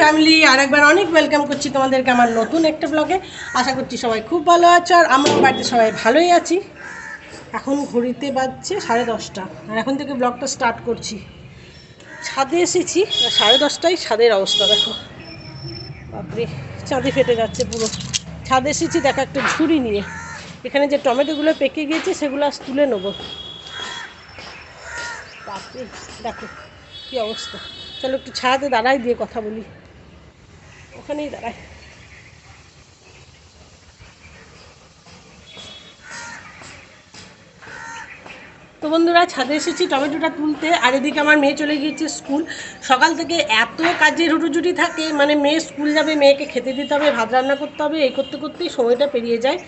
Family আর একবার অনেক welcome করছি তোমাদেরকে আমার নতুন একটা ব্লগে আশা করছি সবাই খুব ভালো আছো, আর আমার বাড়িতে সবাই ভালোই আছি। এখন ঘড়িতে বাজছে সাড়ে দশটা, আর এখন থেকে ব্লগটা স্টার্ট করছি। ছাদে এসেছি সাড়ে দশটায় ছাদের অবস্থা, দেখো। বাপরে চাঁদে ফেটে যাচ্ছে পুরো। ছাদে এসেছি, দেখো একটা ঝুড়ি নিয়ে। এখানে যে টমেটোগুলো পেকে গিয়েছে, সেগুলো আজ তুলে নেব। বাপরে, দেখো কী অবস্থা। চলো একটু ছাদে দাঁড়াই, দিয়ে কথা বলি। ওখানেই দাঁড়াই তো বন্ধুরা, ছাদে এসেছি, টমেটোটা তুলতে। আর এদিকে আমার মেয়ে চলে গিয়েছে স্কুল। সকাল থেকে এত কাজের হুটুজুটি থাকে মানে মেয়ে স্কুল যাবে, মেয়েকে খেতে দিতে হবে, ভাত রান্না করতে হবে, এই করতে করতেই সময়টা পেরিয়ে যায়।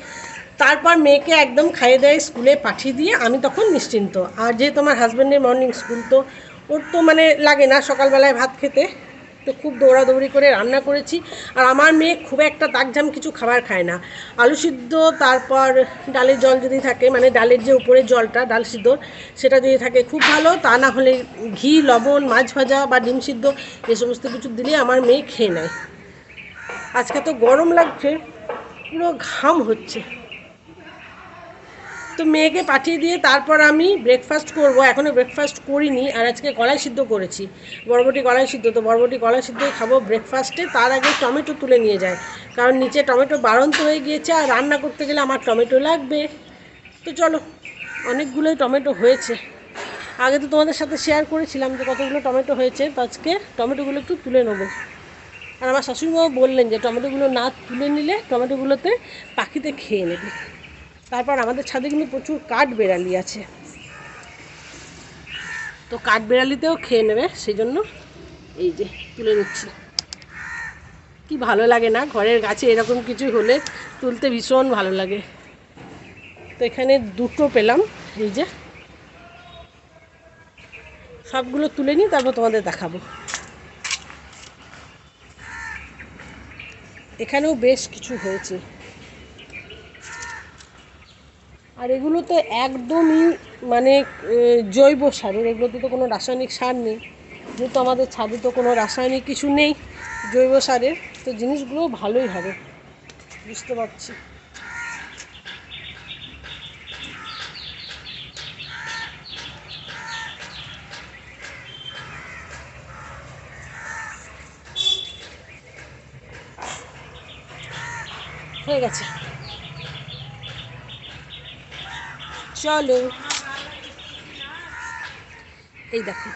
তারপর মেয়েকে একদম খাইয়ে দেয়, স্কুলে পাঠিয়ে দিয়ে আমি তখন নিশ্চিন্ত। আর যেহেতু আমার হাজব্যান্ডের মর্নিং স্কুল তো ওর তো মানে লাগে না সকালবেলায় ভাত খেতে। তো খুব দৌড়াদৌড়ি করে রান্না করেছি। আর আমার মেয়ে খুব একটা তাকঝাম কিছু খাবার খায় না। আলু সিদ্ধ, তারপর ডালের জল যদি থাকে মানে ডালের যে উপরে জলটা, ডাল সিদ্ধ, সেটা যদি থাকে খুব ভালো। তা না হলে ঘি, লবণ, মাছ ভাজা বা ডিম সিদ্ধ, এ সমস্ত কিছু দিলে আমার মেয়ে খেয়ে নেয়। আজকে তো গরম লাগছে, পুরো ঘাম হচ্ছে। তো মেয়েকে পাঠিয়ে দিয়ে তারপর আমি ব্রেকফাস্ট করব। এখনও ব্রেকফাস্ট করিনি আর আজকে কলাই সিদ্ধ করেছি। বরবটি কলাই সিদ্ধ, তো বরবটি কলাই সিদ্ধই খাব ব্রেকফাস্টে তার আগে টমেটো তুলে নিয়ে যায়। কারণ নিচে টমেটো বাড়ন্ত হয়ে গিয়েছে আর রান্না করতে গেলে আমার টমেটো লাগবে। তো চলো, অনেকগুলোই টমেটো হয়েছে। আগে তো তোমাদের সাথে শেয়ার করেছিলাম যে কতগুলো টমেটো হয়েছে। তো আজকে টমেটোগুলো একটু তুলে নেব। আর আমার শাশুড়িমাও বললেন যে টমেটোগুলো না তুলে নিলে টমেটোগুলোতে পাখিতে খেয়ে নেবে। তারপর আমাদের ছাদে কিন্তু প্রচুর কাঠ বেড়ালি আছে। তো কাঠ বেড়ালিতেও খেয়ে নেবে সেই জন্য এই যে তুলে নিচ্ছি। কি ভালো লাগে না, ঘরের গাছে এরকম কিছু হলে তুলতে ভীষণ ভালো লাগে। তো এখানে দুটো পেলাম, এই যে। সবগুলো তুলে নিই তারপর তোমাদের দেখাবো। এখানেও বেশ কিছু হয়েছে। আর এগুলো তো একদমই মানে জৈব সারের এগুলোতে তো কোনো রাসায়নিক সার নেই। যেহেতু আমাদের ছাদে তো কোনো রাসায়নিক কিছু নেই জৈব সারের, তো জিনিসগুলো ভালোই হবে। বুঝতে পারছি। হয়ে গেছে। চলো। এই দেখো।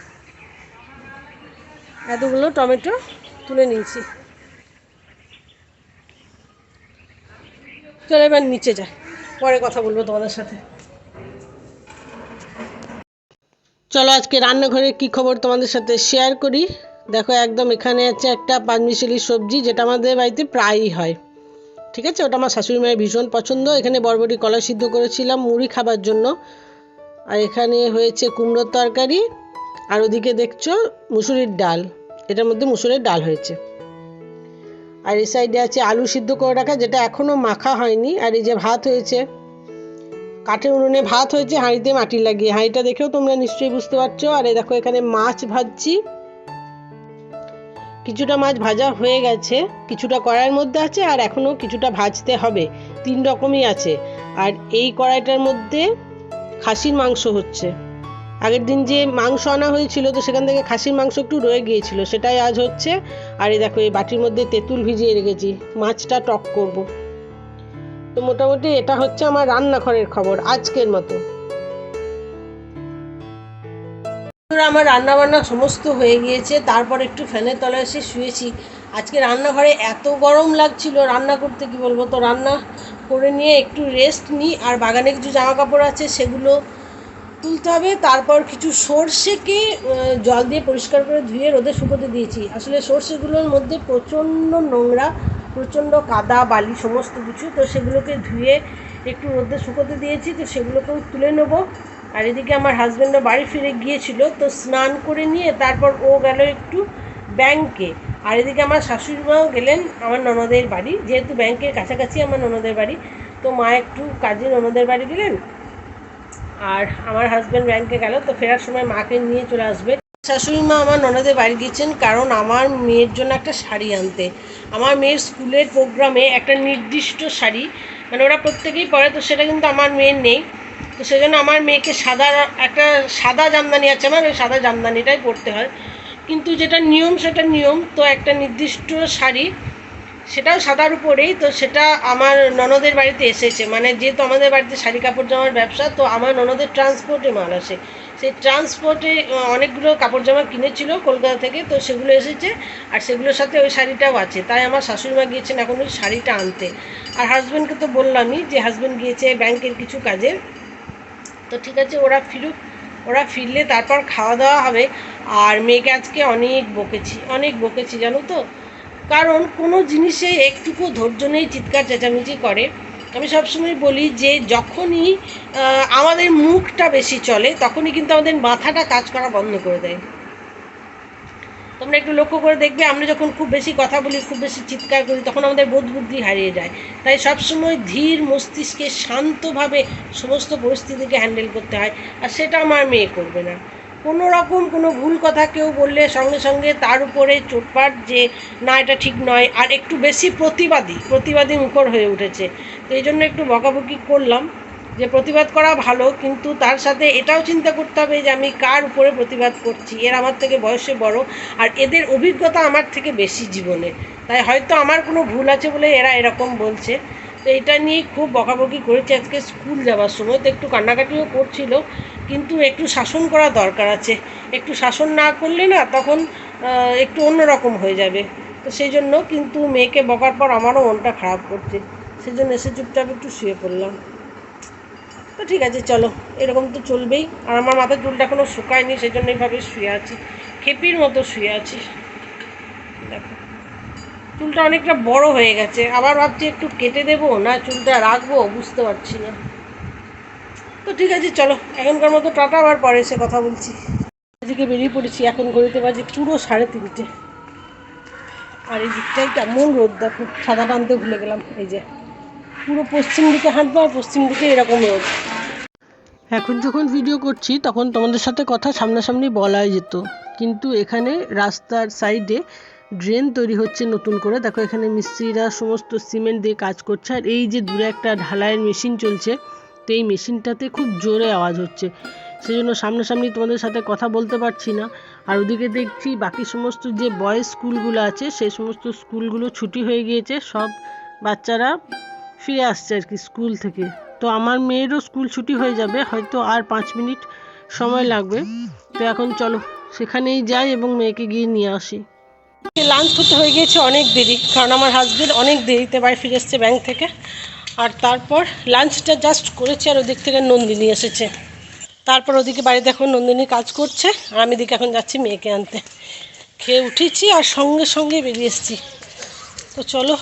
এতগুলো টমেটো তুলে নিয়েছি। চলো এবার নিচে যাই। পরে কথা বলব তোমাদের সাথে। চলো আজকে রান্নাঘরের কি খবর তোমাদের সাথে শেয়ার করি। দেখো একদম এখানে আছে একটা পাঁচমিশালি সবজি, যেটা আমাদের বাড়িতে প্রায়ই হয়। ঠিক আছে? ওটা আমার শাশুড়ি মায়ের ভীষণ পছন্দ। এখানে বরবটি কলা সিদ্ধ করেছিলাম মুড়ি খাবার জন্য। আর এখানে হয়েছে কুমড়োর তরকারি। আর ওদিকে দেখছ মুসুরির ডাল। এটার মধ্যে মুসুরের ডাল হয়েছে। আর এই সাইডে আছে আলু সিদ্ধ করে রাখা, যেটা এখনও মাখা হয়নি। আর এই যে ভাত হয়েছে, কাঠের উনুনে ভাত হয়েছে, হাঁড়িতে মাটি লাগিয়ে। হাঁড়িটা দেখেও তোমরা নিশ্চয়ই বুঝতে পারছ। আর এই দেখো এখানে মাছ ভাজছি। কিছুটা মাছ ভাজা হয়ে গেছে, কিছুটা কড়াইয়ের মধ্যে আছে আর এখনও কিছুটা ভাজতে হবে, তিন রকমই আছে। আর এই কড়াইটার মধ্যে খাসির মাংস হচ্ছে। আগের দিন যে মাংস আনা হয়েছিল, তো সেখান থেকে খাসির মাংস একটু রয়ে গিয়েছিল, সেটাই আজ হচ্ছে। আর এই দেখো, এই বাটির মধ্যে তেঁতুল ভিজিয়ে রেখেছি, মাছটা টক করব। তো মোটামুটি এটা হচ্ছে আমার রান্নাঘরের খবর, আজকের মতো। বন্ধুরা, আমার রান্না বান্না সমস্ত হয়ে গিয়েছে তারপর একটু ফ্যানের তলায় এসে শুয়েছি। আজকে রান্নাঘরে এত গরম লাগছিল রান্না করতে কি বলব? তো রান্না করে নিয়ে একটু রেস্ট নিই আর বাগানে কিছু জামা কাপড় আছে সেগুলো তুলতে হবে। তারপর কিছু সর্ষেকে জল দিয়ে পরিষ্কার করে ধুয়ে রোদে শুকোতে দিয়েছি। আসলে সর্ষেগুলোর মধ্যে প্রচণ্ড নোংরা প্রচণ্ড কাদা বালি সমস্ত কিছু তো সেগুলোকে ধুয়ে একটু রোদে শুকোতে দিয়েছি। তো সেগুলোকেও তুলে নেব। আর এদিকে আমার হাজব্যান্ডও বাড়ি ফিরে গিয়েছিল, তো স্নান করে নিয়ে তারপর ও গেল একটু ব্যাংকে আর এদিকে আমার শাশুড়ি মাও গেলেন আমার ননদের বাড়ি, যেহেতু ব্যাংকের কাছাকাছি আমার ননদের বাড়ি, তো মা একটু কাজে ননদের বাড়ি গেলেন। আর আমার হাজব্যান্ড ব্যাংকে গেল, তো ফেরার সময় মাকে নিয়ে চলে আসবে। শাশুড়ি মা আমার ননদের বাড়ি গিয়েছেন কারণ আমার মেয়ের জন্য একটা শাড়ি আনতে। আমার মেয়ের স্কুলের প্রোগ্রামে একটা নির্দিষ্ট শাড়ি মানে ওরা প্রত্যেকেই পরে, তো সেটা কিন্তু আমার মেয়ের নেই। তো সেজন্য আমার মেয়েকে সাদা, একটা সাদা জামদানি আছে আমার, ওই সাদা জামদানিটাই পরতে হয়। কিন্তু যেটা নিয়ম, সেটা নিয়ম। তো একটা নির্দিষ্ট শাড়ি, সেটাও সাদার উপরেই। তো সেটা আমার ননদের বাড়িতে এসেছে। মানে যেহেতু আমাদের বাড়িতে শাড়ি কাপড় জামার ব্যবসা, তো আমার ননদের ট্রান্সপোর্টে মাল আসে। সেই ট্রান্সপোর্টে অনেকগুলো কাপড় জামা কিনেছিল কলকাতা থেকে। তো সেগুলো এসেছে। আর সেগুলোর সাথে ওই শাড়িটাও আছে। তাই আমার শাশুড়িমা গিয়েছেন এখন ওই শাড়িটা আনতে। আর হাজব্যান্ডকে তো বললামই যে হাজব্যান্ড গিয়েছে ব্যাংকের কিছু কাজে। তো ঠিক আছে, ওরা ফিরুক, ওরা ফিরলে তারপর খাওয়া দাওয়া হবে। আর মেয়েকে আজকে অনেক বকেছি অনেক বকেছি, জানো তো? কারণ কোনো জিনিসে একটুকু ধৈর্য নেই, চিৎকার চেঁচামেচি করে। আমি সবসময় বলি যে, যখনই আমাদের মুখটা বেশি চলে, তখনই কিন্তু আমাদের মাথাটা কাজ করা বন্ধ করে দেয়। তোমরা একটু লক্ষ্য করে দেখবে, আমরা যখন খুব বেশি কথা বলি, খুব বেশি চিৎকার করি, তখন আমাদের বোধ বুদ্ধি হারিয়ে যায়। তাই সবসময় ধীর মস্তিষ্কে শান্তভাবে সমস্ত পরিস্থিতিকে হ্যান্ডেল করতে হয়, আর সেটা আমার মেয়ে করবে না। কোনো রকম কোনো ভুল কথা কেউ বললে সঙ্গে সঙ্গে তার উপরে চোটপাট যে, না, এটা ঠিক নয়। আর একটু বেশি প্রতিবাদী প্রতিবাদী মুখর হয়ে উঠেছে। তো এই জন্য একটু বকাবকি করলাম। যে প্রতিবাদ করা ভালো, কিন্তু তার সাথে এটাও চিন্তা করতে হবে যে আমি কার উপরে প্রতিবাদ করছি। এর আমার থেকে বয়সে বড়, আর এদের অভিজ্ঞতা আমার থেকে বেশি জীবনে। তাই হয়তো আমার কোনো ভুল আছে বলে এরা এরকম বলছে। তো এটা নিয়ে খুব বকাবকি করেছে। আজকে স্কুল যাওয়ার সময় তো একটু কান্নাকাটিও করছিল, কিন্তু একটু শাসন করা দরকার আছে। একটু শাসন না করলে না তখন একটু অন্যরকম হয়ে যাবে। তো সেই জন্য কিন্তু মেয়েকে বকার পর আমারও মনটা খারাপ করছে। সেই জন্য এসে চুপচাপ একটু শুয়ে পড়লাম। তো ঠিক আছে, চলো। এরকম তো চলবেই। আর আমার মাথার চুলটা এখনও শুকায়নি সেই জন্য এইভাবে শুয়ে আছি। খেপির মতো শুয়ে আছি। দেখো। চুলটা অনেকটা বড় হয়ে গেছে। আবার ভাবছি একটু কেটে দেবো না চুলটা রাখব, বুঝতে পারছি না। তো ঠিক আছে, চলো। এখনকার মতো টাটা, আবার পরে এসে কথা বলছি। এদিকে বেরিয়ে পড়েছি, এখন ঘড়িতে বাজে পুরো সাড়ে তিনটে। আর এই দিকটাই কেমন রোদ, দেখো। সাদা টানতে ভুলে গেলাম। এই যে। পুরো পশ্চিম দিকে হাঁটবো আর পশ্চিম দিকে এরকম রোদ। এখন যখন ভিডিও করছি, তখন তোমাদের সাথে কথা সামনাসামনি বলাই যেত। কিন্তু এখানে রাস্তার সাইডে ড্রেন তৈরি হচ্ছে নতুন করে। দেখো, এখানে মিস্ত্রিরা সমস্ত সিমেন্ট দিয়ে কাজ করছে। আর এই যে দূরে একটা ঢালাইয়ের মেশিন চলছে, তো এই মেশিনটাতে খুব জোরে আওয়াজ হচ্ছে। সেই জন্য সামনাসামনি তোমাদের সাথে কথা বলতে পারছি না। আর ওদিকে দেখছি, বাকি সমস্ত যে বয়েজ স্কুলগুলো আছে, সেই সমস্ত স্কুলগুলো ছুটি হয়ে গিয়েছে। সব বাচ্চারা ফিরে আসছে আর কি স্কুল থেকে। তো আমার মেয়েরও স্কুল ছুটি হয়ে যাবে, হয়তো আর পাঁচ মিনিট সময় লাগবে। তো এখন চলো, সেখানেই যাই এবং মেয়েকে গিয়ে নিয়ে আসি। লাঞ্চ করতে হয়ে গিয়েছে অনেক দেরি, কারণ আমার হাজব্যান্ড অনেক দেরিতে বাড়ি ফিরে এসছে ব্যাংক থেকে। আর তারপর লাঞ্চটা জাস্ট করেছে আর ওদিক থেকে নন্দিনী এসেছে। তারপর ওদিকে বাড়িতে এখন নন্দিনী কাজ করছে, আর আমি এদিকে এখন যাচ্ছি মেয়েকে আনতে। খেয়ে উঠেছি আর সঙ্গে সঙ্গে বেরিয়ে এসেছি। তো চলো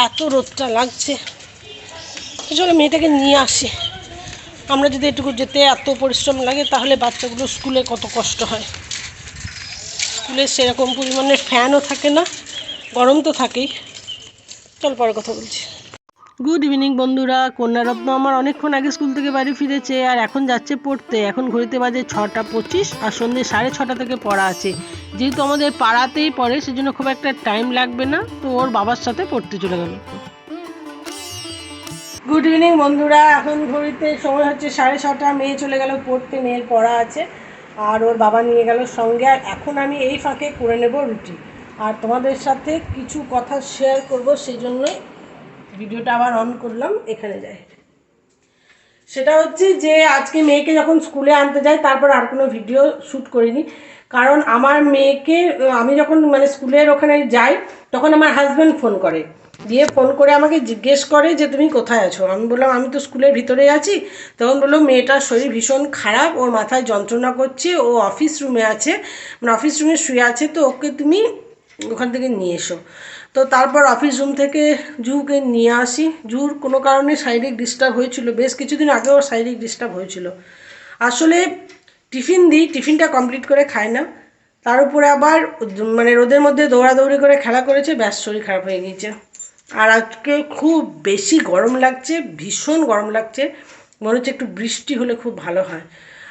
এত রোদটা লাগছে। চলো মেয়েটাকে নিয়ে আসি। আমরা যদি এটুকু যেতে এত পরিশ্রম লাগে, তাহলে বাচ্চাগুলো স্কুলে কত কষ্ট হয়। স্কুলে সেরকম পরিমাণের ফ্যানও থাকে না, গরম তো থাকেই। চল পরে কথা বলছি। গুড ইভিনিং বন্ধুরা। কন্যারত্ন আমার অনেকক্ষণ আগে স্কুল থেকে বাড়ি ফিরেছে আর এখন যাচ্ছে পড়তে। এখন ঘড়িতে বাজে ছটা পঁচিশ আর সন্ধ্যে সাড়ে ছটা থেকে পড়া আছে। যেহেতু আমাদের পাড়াতেই পড়ে, সেজন্য খুব একটা টাইম লাগবে না। তো ওর বাবার সাথে পড়তে চলে গেল গুড ইভিনিং বন্ধুরা। এখন ঘড়িতে সময় হচ্ছে সাড়ে ছটা। মেয়ে চলে গেল পড়তে, মেয়ের পড়া আছে। আর ওর বাবা নিয়ে গেল সঙ্গে। আর এখন আমি এই ফাঁকে করে নেব রুটি। আর তোমাদের সাথে কিছু কথা শেয়ার করব, সেই জন্যই ভিডিওটা আবার অন করলাম, এখানে যাই। সেটা হচ্ছে যে, আজকে মেয়েকে যখন স্কুলে আনতে যাই, তারপর আর কোনো ভিডিও শ্যুট করিনি। কারণ আমার মেয়েকে, আমি যখন মানে স্কুলের ওখানে যাই, তখন আমার হাজব্যান্ড ফোন করে। দিয়ে ফোন করে আমাকে জিজ্ঞেস করে যে, তুমি কোথায় আছো? আমি বললাম, আমি তো স্কুলের ভিতরে আছি। তখন বলল, মেয়েটার শরীর ভীষণ খারাপ, ওর মাথায় যন্ত্রণা করছে, ও অফিস রুমে আছে। মানে অফিস রুমে শুয়ে আছে, তো ওকে তুমি ওখান থেকে নিয়ে এসো। তো তারপর অফিস রুম থেকে জুকে নিয়ে আসি। জুর কোনো কারণে শারীরিক ডিস্টার্ব হয়েছিল। বেশ কিছুদিন আগেও শারীরিক ডিস্টার্ব হয়েছিল। আসলে টিফিন দিই, টিফিনটা কমপ্লিট করে খায় না। তার উপরে আবার মানে রোদের মধ্যে দৌড়াদৌড়ি করে খেলা করেছে, ব্যাস শরীর খারাপ হয়ে গিয়েছে। আর আজকে খুব বেশি গরম লাগছে, ভীষণ গরম লাগছে। মনে হচ্ছে একটু বৃষ্টি হলে খুব ভালো হয়।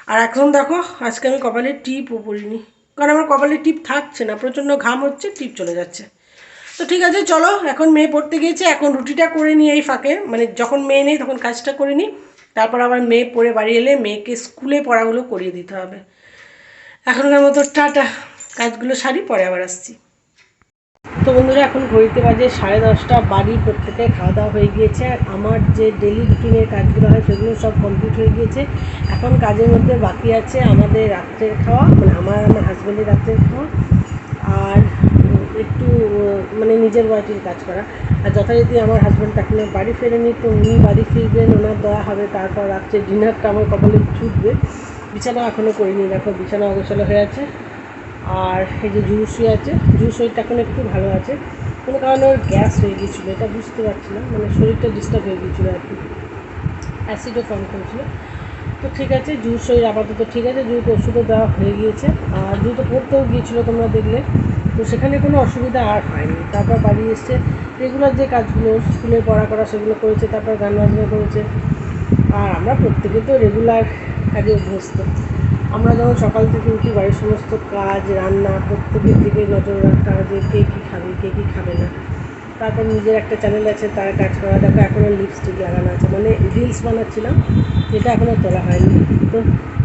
আর এখন দেখো, আজকে আমি কপালে টিপও পরিনি কারণ আমার কপালে টিপ থাকছে না, প্রচণ্ড ঘাম হচ্ছে, টিপ চলে যাচ্ছে। তো ঠিক আছে, চলো, এখন মেয়ে পড়তে গিয়েছে, এখন রুটিটা করে নিই এই ফাঁকে। মানে যখন মেয়ে নেই তখন কাজটা করে নিই। তারপর আবার মেয়ে পড়ে বাড়ি এলে মেয়েকে স্কুলে পড়াগুলো করিয়ে দিতে হবে। এখনকার মতো টাটা, কাজগুলো সারি, পরে আবার আসছি। তো বন্ধুরা, এখন ঘড়িতে বাজে সাড়ে দশটা বাড়ির প্রত্যেকে খাওয়া দাওয়া হয়ে গিয়েছে। আর আমার যে ডেলি রুটিনের কাজগুলো হয় সেগুলো সব কমপ্লিট হয়ে গিয়েছে। এখন কাজের মধ্যে বাকি আছে আমাদের রাত্রের খাওয়া মানে আমার আমার হাজব্যান্ডের রাত্রের খাওয়া। আর একটু মানে নিজের বাড়ির কাজ করা। আর যথারীতি আমার হাজব্যান্ড এখনও বাড়ি ফেরেনি, তো উনি বাড়ি ফিরবেন, ওনার দেওয়া হবে, তারপর রাত্রে ডিনারটা আমার কপালে ছুটবে। বিছানা এখনও করিনি, দেখো, বিছানা অগোছালো হয়ে আছে। আর এই যে জুস হয়ে আছে জুস হইটা এখন একটু ভালো আছে। কোনো কারণে ওর গ্যাস হয়ে গিয়েছিল, এটা বুঝতে পারছিলাম মানে শরীরটা ডিস্টার্ব হয়ে গিয়েছিল আর কি। অ্যাসিডও ফর্ম করেছিল। তো ঠিক আছে জুস শরীর আপাতত ঠিক আছে যেহেতু ওষুধও দেওয়া হয়ে গিয়েছে। আর জুতো পড়তেও গিয়েছিল তোমরা দেখলে। তো সেখানে কোনো অসুবিধা আর হয়নি। তারপর বাড়ি এসছে রেগুলার যে কাজগুলো স্কুলে পড়া করা সেগুলো করেছে, তারপর গান বাজনা করেছে। আর আমরা প্রত্যেকে তো রেগুলার কাজে অভ্যস্ত। আমরা যখন সকাল থেকে উঠি, বাড়ির সমস্ত কাজ, রান্না, প্রত্যেকের দিকে নজর রাখা যে কে কী খাবে, কে কী খাবে না। তারপর নিজের একটা চ্যানেল আছে, তার কাজ করা। দেখো এখনও লিপস্টিক লাগানো আছে। মানে রিলস বানাচ্ছিলাম, যেটা এখনও তোলা হয়নি। তো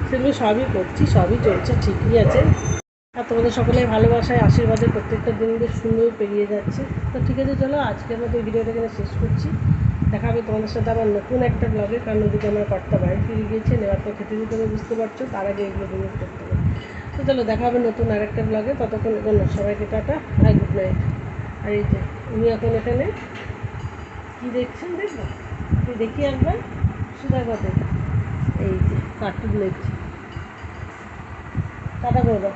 সেগুলো সবই করছি, সবই চলছে, ঠিকই আছে। আর তোমাদের সকলের ভালোবাসায়, আশীর্বাদে প্রত্যেকটা দিন বেশ সুন্দর পেরিয়ে যাচ্ছে। তো ঠিক আছে, চলো আজকের মতো ভিডিওটা এখানে শেষ করছি। দেখা হবে তোমাদের সাথে আবার নতুন একটা ব্লগে কারণ ওদিকে আমার কর্তা বাড়ি ফিরে গিয়েছেন এবার তো খেতে দিতে বুঝতে পারছ, তার আগে এগুলো জিনিস করতে হবে। তো চলো, দেখা হবে নতুন আরেকটা ব্লগে ততক্ষণের জন্য সবাইকে টাটা, আর গুড নাইট আর এই যে, উনি এখন এখানে, কী দেখছেন দেখব? তুই দেখি একবার সুদা কথা এই যে কার্টুন দেখছি। টাটা করে দাও।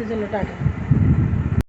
তো চলো টাটা